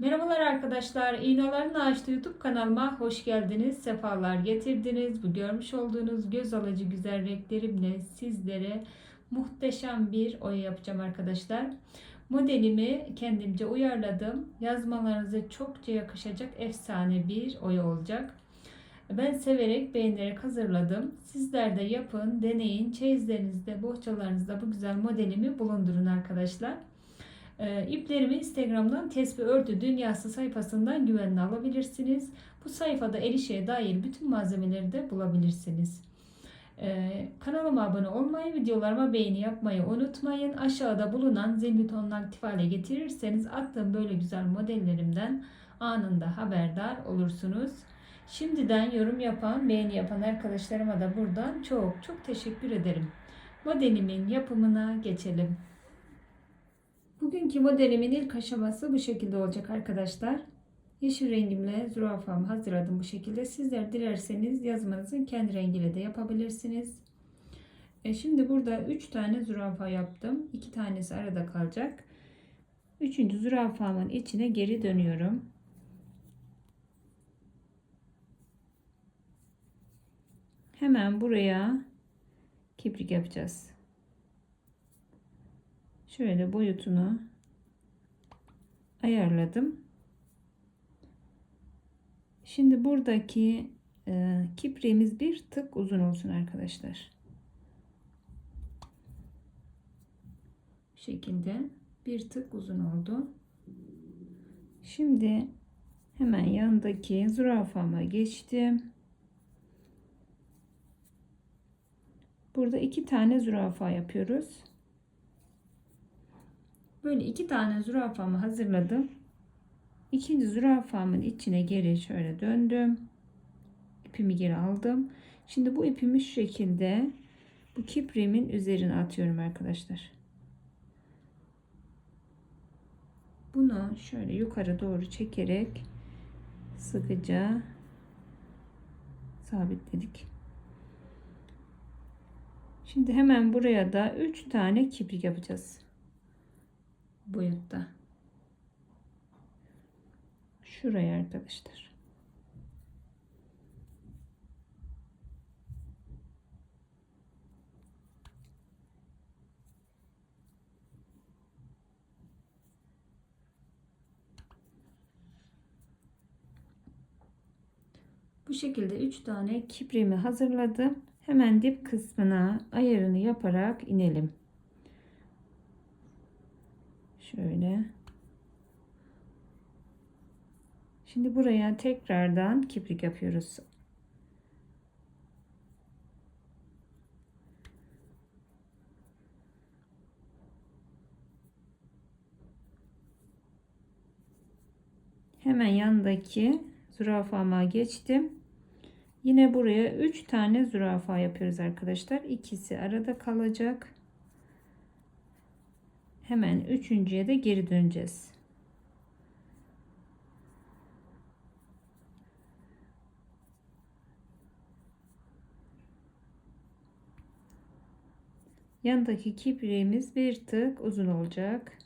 Merhabalar arkadaşlar. İğnelerin Ağaçta YouTube kanalıma hoş geldiniz. Sefalar getirdiniz. Bu görmüş olduğunuz göz alıcı güzel renklerimle sizlere muhteşem bir oya yapacağım arkadaşlar. Modelimi kendimce uyarladım. Yazmalarınıza çokça yakışacak efsane bir oya olacak. Ben severek beğenerek hazırladım. Sizler de yapın, deneyin. Çeyizlerinizde, bohçalarınızda bu güzel modelimi bulundurun arkadaşlar. E, iplerimi Instagram'dan Tesbih Örtü Dünyası sayfasından güvenle alabilirsiniz. Bu sayfada el dair bütün malzemeleri de bulabilirsiniz. E, kanalıma abone olmayı, videolarıma beğeni yapmayı unutmayın. Aşağıda bulunan zil butonunu aktif hale getirirseniz attığım böyle güzel modellerimden anında haberdar olursunuz. Şimdiden yorum yapan, beğeni yapan arkadaşlarıma da buradan çok çok teşekkür ederim. Modelimin yapımına geçelim. Bugünkü modelimin ilk aşaması bu şekilde olacak arkadaşlar. Yeşil rengimle zürafamı hazırladım bu şekilde. Sizler dilerseniz yazmanızın kendi rengiyle de yapabilirsiniz. E şimdi burada 3 tane zürafa yaptım. 2 tanesi arada kalacak. Üçüncü zürafamın içine geri dönüyorum. Hemen buraya kiprik yapacağız. Şöyle boyutunu ayarladım. Şimdi buradaki e, kipriğimiz bir tık uzun olsun arkadaşlar. Bu şekilde bir tık uzun oldu. Şimdi hemen yandaki zürafama geçtim. Burada iki tane zürafa yapıyoruz. Böyle iki tane zürafamı hazırladım. İkinci zürafamın içine geri şöyle döndüm. İpimi geri aldım. Şimdi bu ipimi şu şekilde bu kipriğimin üzerine atıyorum arkadaşlar. Bunu şöyle yukarı doğru çekerek sıkıca sabitledik. Şimdi hemen buraya da 3 tane kiprik yapacağız boyutta. Şuraya arkadaşlar. Bu şekilde 3 tane kiprimi hazırladım. Hemen dip kısmına ayarını yaparak inelim. Şöyle. Şimdi buraya tekrardan kiprik yapıyoruz. Hemen yanındaki zürafama geçtim. Yine buraya 3 tane zürafa yapıyoruz arkadaşlar. İkisi arada kalacak. Hemen üçüncüye de geri döneceğiz. Yandaki kipriğimiz bir tık uzun olacak.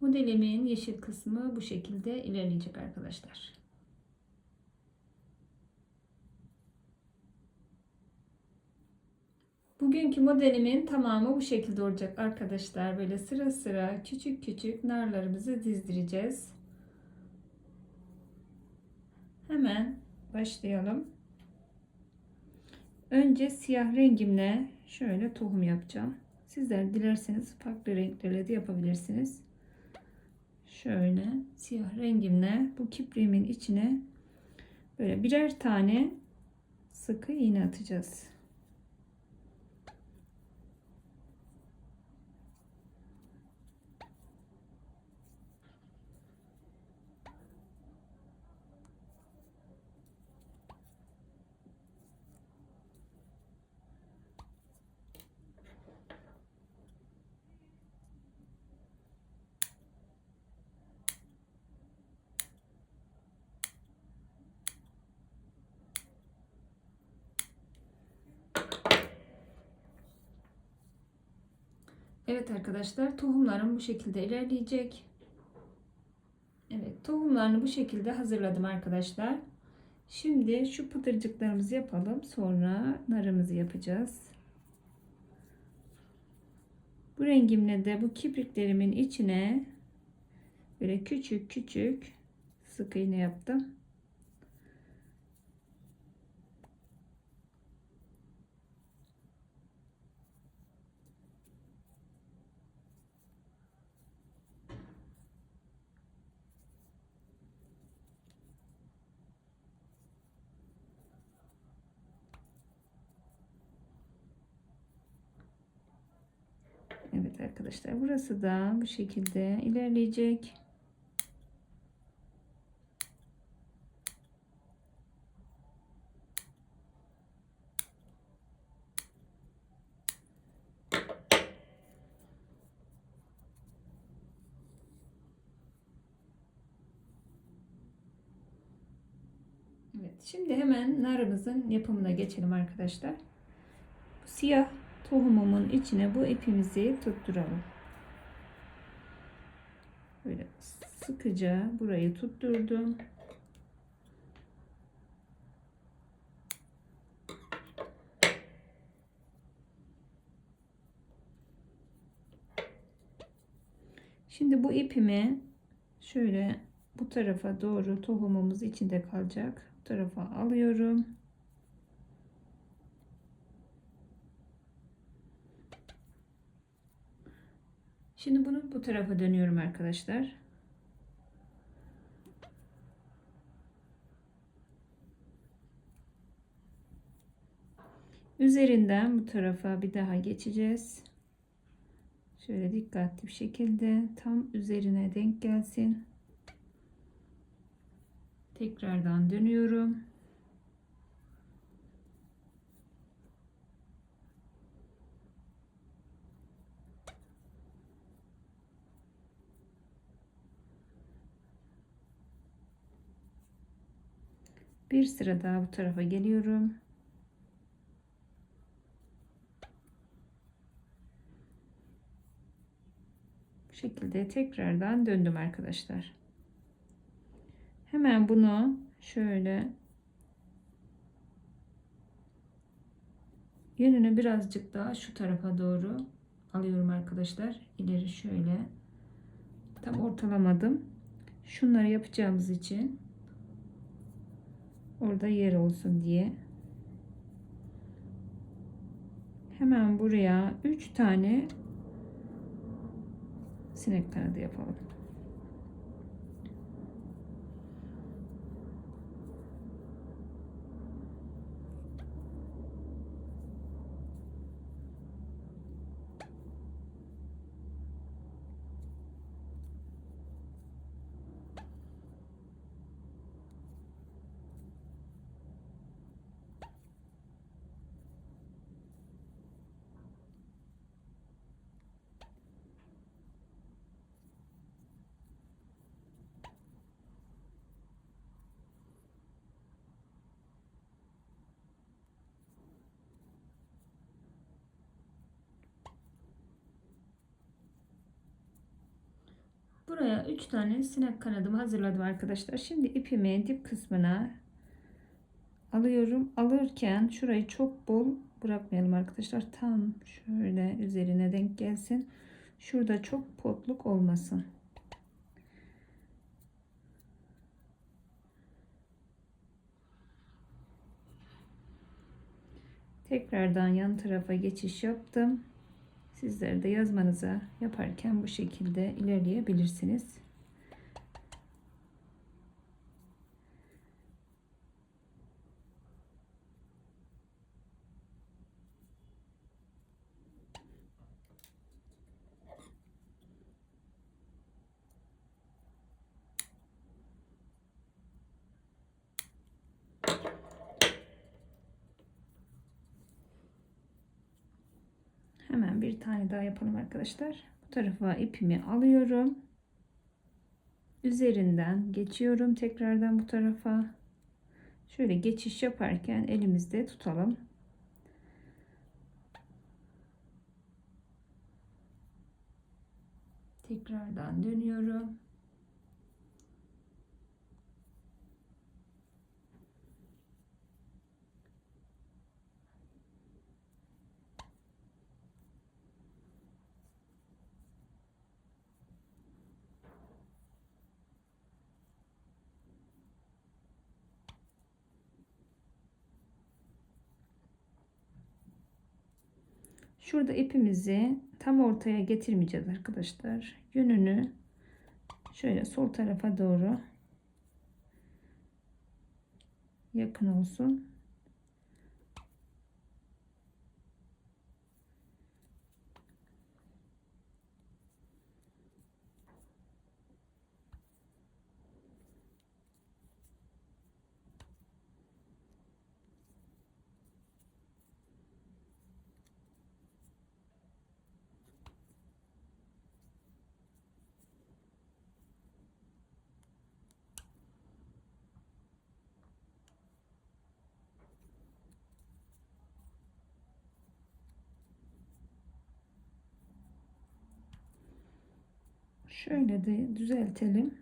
Modelimin yeşil kısmı bu şekilde ilerleyecek arkadaşlar. Bugünkü modelimin tamamı bu şekilde olacak arkadaşlar. Böyle sıra sıra küçük küçük narlarımızı dizdireceğiz. Hemen başlayalım. Önce siyah rengimle şöyle tohum yapacağım. Sizler dilerseniz farklı renklerle de yapabilirsiniz şöyle siyah rengimle bu kipriğimin içine böyle birer tane sıkı iğne atacağız. Evet arkadaşlar tohumlarım bu şekilde ilerleyecek. Evet tohumlarını bu şekilde hazırladım arkadaşlar. Şimdi şu pıtırcıklarımızı yapalım. Sonra narımızı yapacağız. Bu rengimle de bu kipriklerimin içine böyle küçük küçük sık iğne yaptım. Evet arkadaşlar burası da bu şekilde ilerleyecek. Evet, şimdi hemen narımızın yapımına geçelim arkadaşlar. Bu siyah tohumumun içine bu ipimizi tutturalım. Böyle sıkıca burayı tutturdum. Şimdi bu ipimi şöyle bu tarafa doğru tohumumuz içinde kalacak. Bu tarafa alıyorum. Şimdi bunu bu tarafa dönüyorum arkadaşlar. Üzerinden bu tarafa bir daha geçeceğiz. Şöyle dikkatli bir şekilde tam üzerine denk gelsin. Tekrardan dönüyorum. Bir sıra daha bu tarafa geliyorum. Bu şekilde tekrardan döndüm arkadaşlar. Hemen bunu şöyle yönünü birazcık daha şu tarafa doğru alıyorum arkadaşlar. İleri şöyle tam ortalamadım. Şunları yapacağımız için orada yer olsun diye hemen buraya 3 tane sinek kanadı yapalım. Buraya 3 tane sinek kanadımı hazırladım arkadaşlar. Şimdi ipimi dip kısmına alıyorum. Alırken şurayı çok bol bırakmayalım arkadaşlar. Tam şöyle üzerine denk gelsin. Şurada çok potluk olmasın. Tekrardan yan tarafa geçiş yaptım. Sizler de yazmanıza yaparken bu şekilde ilerleyebilirsiniz. Hemen bir tane daha yapalım arkadaşlar. Bu tarafa ipimi alıyorum. Üzerinden geçiyorum tekrardan bu tarafa. Şöyle geçiş yaparken elimizde tutalım. Tekrardan dönüyorum. Şurada ipimizi tam ortaya getirmeyeceğiz arkadaşlar. Yönünü şöyle sol tarafa doğru yakın olsun. Şöyle de düzeltelim.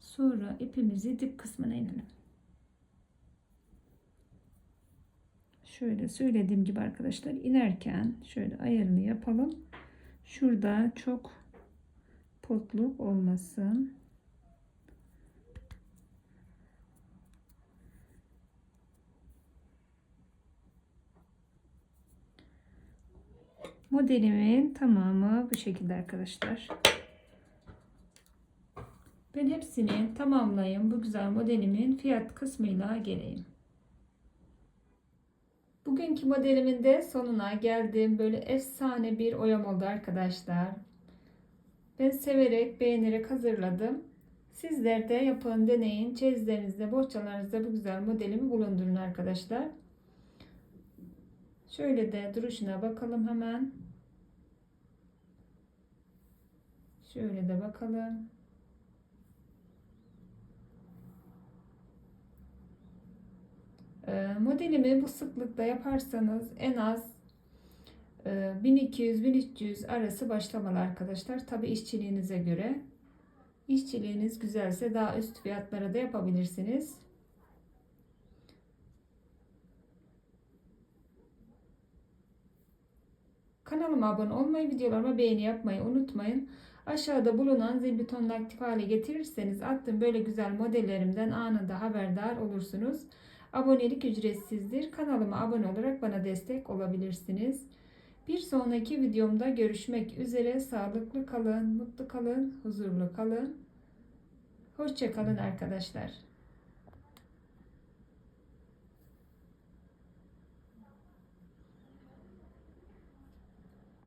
Sonra ipimizi dip kısmına inelim. Şöyle söylediğim gibi arkadaşlar inerken şöyle ayarını yapalım. Şurada çok potluk olmasın. Modelimin tamamı bu şekilde arkadaşlar. Ben hepsini tamamlayayım. Bu güzel modelimin fiyat kısmıyla geleyim. Bugünkü modelimin de sonuna geldim. Böyle efsane bir oyam oldu arkadaşlar. Ben severek, beğenerek hazırladım. Sizler de yapın, deneyin. Çeyizlerinizde, bohçalarınızda bu güzel modelimi bulundurun arkadaşlar. Şöyle de duruşuna bakalım hemen. Şöyle de bakalım. Ee, modelimi bu sıklıkta yaparsanız en az 1200-1300 e, arası başlamalı arkadaşlar. Tabi işçiliğinize göre. İşçiliğiniz güzelse daha üst fiyatlara da yapabilirsiniz. Kanalıma abone olmayı, videolarıma beğeni yapmayı unutmayın. Aşağıda bulunan zil butonunu aktif hale getirirseniz attığım böyle güzel modellerimden anında haberdar olursunuz. Abonelik ücretsizdir. Kanalıma abone olarak bana destek olabilirsiniz. Bir sonraki videomda görüşmek üzere. Sağlıklı kalın, mutlu kalın, huzurlu kalın. Hoşçakalın arkadaşlar.